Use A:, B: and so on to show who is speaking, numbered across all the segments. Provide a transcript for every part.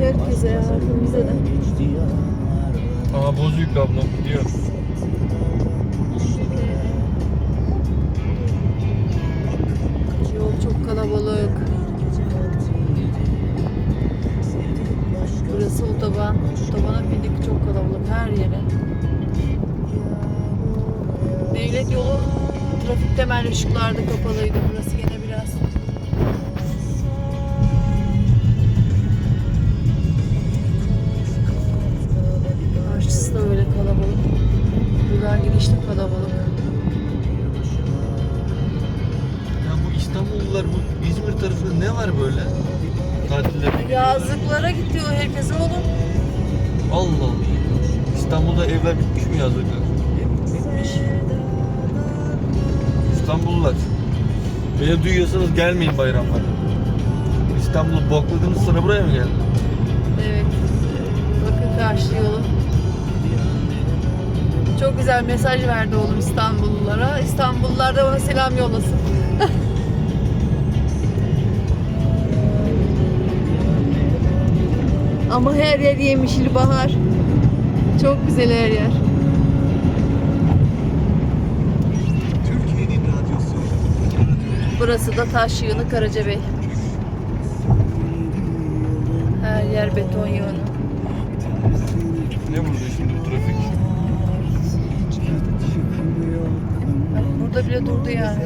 A: Herkese yardım bize de.
B: Aha bozuyuk ablam gidiyor.
A: Yol çok kalabalık. Burası otoban. Otobana bindik çok kalabalık her yere. Devlet yolu trafik temel ışıklarda kapalıydı. Burası Buradan gidiş de kalabalık.
B: Ya bu İstanbullular bu İzmir tarafında ne var böyle? Tatillere gidiyor.
A: Yazlıklara gidiyor herkes oğlum.
B: Allah Allah. İstanbul'da evler bitmiş mi yazlıklar?
A: Bitmiş.
B: İstanbullular. Beni duyuyorsanız gelmeyin bayramlara. İstanbul'u bokladınız sonra buraya mı geldin?
A: Güzel mesaj verdi oğlum İstanbullulara. İstanbullular da ona selam yollasın. Ama her yer yemişil bahar. Çok güzel her yer.
C: Türkiye'nin radyosu.
A: Burası da taş yığını Karacabey. Her yer beton yığını.
B: Ne burada
A: Burada bile durdu yani.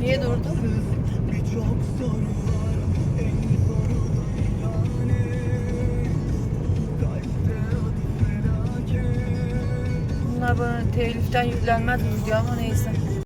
A: Niye durdu? Bunlar bana teliften yüklenmez mi diyor ama neyse.